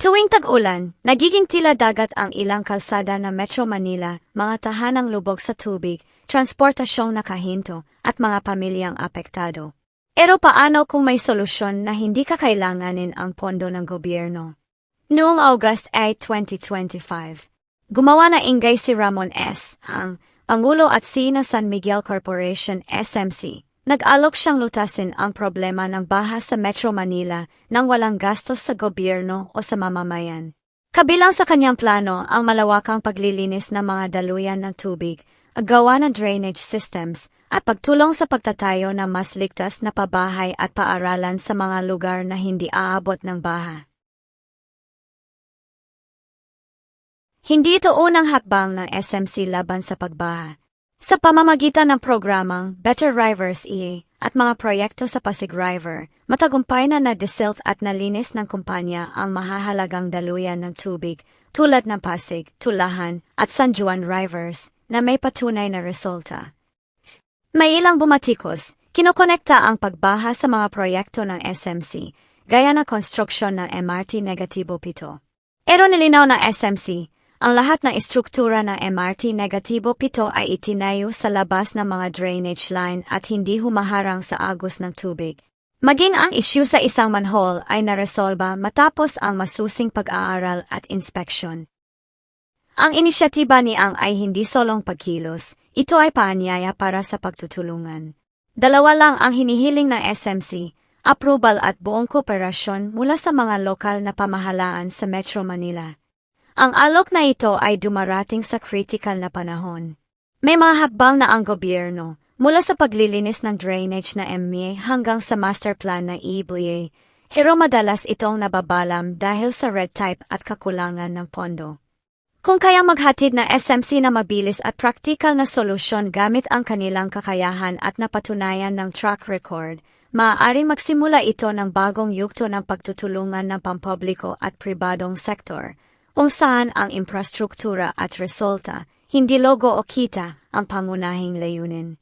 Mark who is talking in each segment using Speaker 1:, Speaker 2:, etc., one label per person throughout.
Speaker 1: Tuwing tag-ulan, nagiging tila dagat ang ilang kalsada ng Metro Manila, mga tahanang lubog sa tubig, transportasyong nakahinto, at mga pamilyang apektado. Pero paano kung may solusyon na hindi kakailanganin ang pondo ng gobyerno? Noong August 8, 2025, gumawa na ingay si Ramon S., ang Pangulo at Sina San Miguel Corporation SMC. Nag-alok siyang lutasin ang problema ng baha sa Metro Manila nang walang gastos sa gobyerno o sa mamamayan. Kabilang sa kanyang plano ang malawakang paglilinis ng mga daluyan ng tubig, agawa ng drainage systems, at pagtulong sa pagtatayo ng mas ligtas na pabahay at paaralan sa mga lugar na hindi aabot ng baha. Hindi ito unang hakbang ng SMC laban sa pagbaha. Sa pamamagitan ng programang Better Rivers E at mga proyekto sa Pasig River, matagumpay na na-desilt at nalinis ng kumpanya ang mahahalagang daluyan ng tubig tulad ng Pasig, Tulahan at San Juan Rivers na may patunay na resulta. May ilang bumatikos, kinokonekta ang pagbaha sa mga proyekto ng SMC, gaya ng konstruksyon ng MRT Negatibo Pito. Pero nilinaw ng SMC, ang lahat ng istruktura ng MRT Negatibo Pito ay itinayo sa labas ng mga drainage line at hindi humaharang sa agos ng tubig. Maging ang issue sa isang manhole ay naresolba matapos ang masusing pag-aaral at inspeksyon. Ang inisyatiba ni Ang ay hindi solong pagkilos, ito ay paanyaya para sa pagtutulungan. Dalawa lang ang hinihiling ng SMC, approval at buong kooperasyon mula sa mga lokal na pamahalaan sa Metro Manila. Ang alok na ito ay dumarating sa critical na panahon. May mga hakbang na ang gobyerno, mula sa paglilinis ng drainage na MME hanggang sa master plan ng EBLA, pero madalas itong nababalam dahil sa red type at kakulangan ng pondo. Kung kaya maghatid na SMC na mabilis at praktikal na solusyon gamit ang kanilang kakayahan at napatunayan ng track record, maaaring magsimula ito ng bagong yugto ng pagtutulungan ng pampubliko at pribadong sektor, kung saan ang infrastruktura at resulta, hindi logo o kita, ang pangunahing layunin.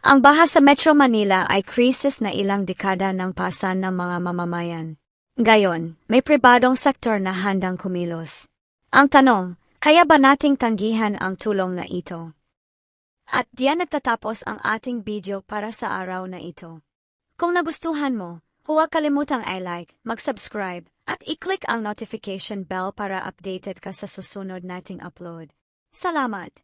Speaker 1: Ang baha sa Metro Manila ay krisis na ilang dekada ng pasan ng mga mamamayan. Gayon, may pribadong sektor na handang kumilos. Ang tanong, kaya ba nating tanggihan ang tulong na ito? At diyan nagtatapos ang ating video para sa araw na ito. Kung nagustuhan mo, huwag kalimutang i-like, mag-subscribe, at i-click ang notification bell para updated ka sa susunod nating upload. Salamat!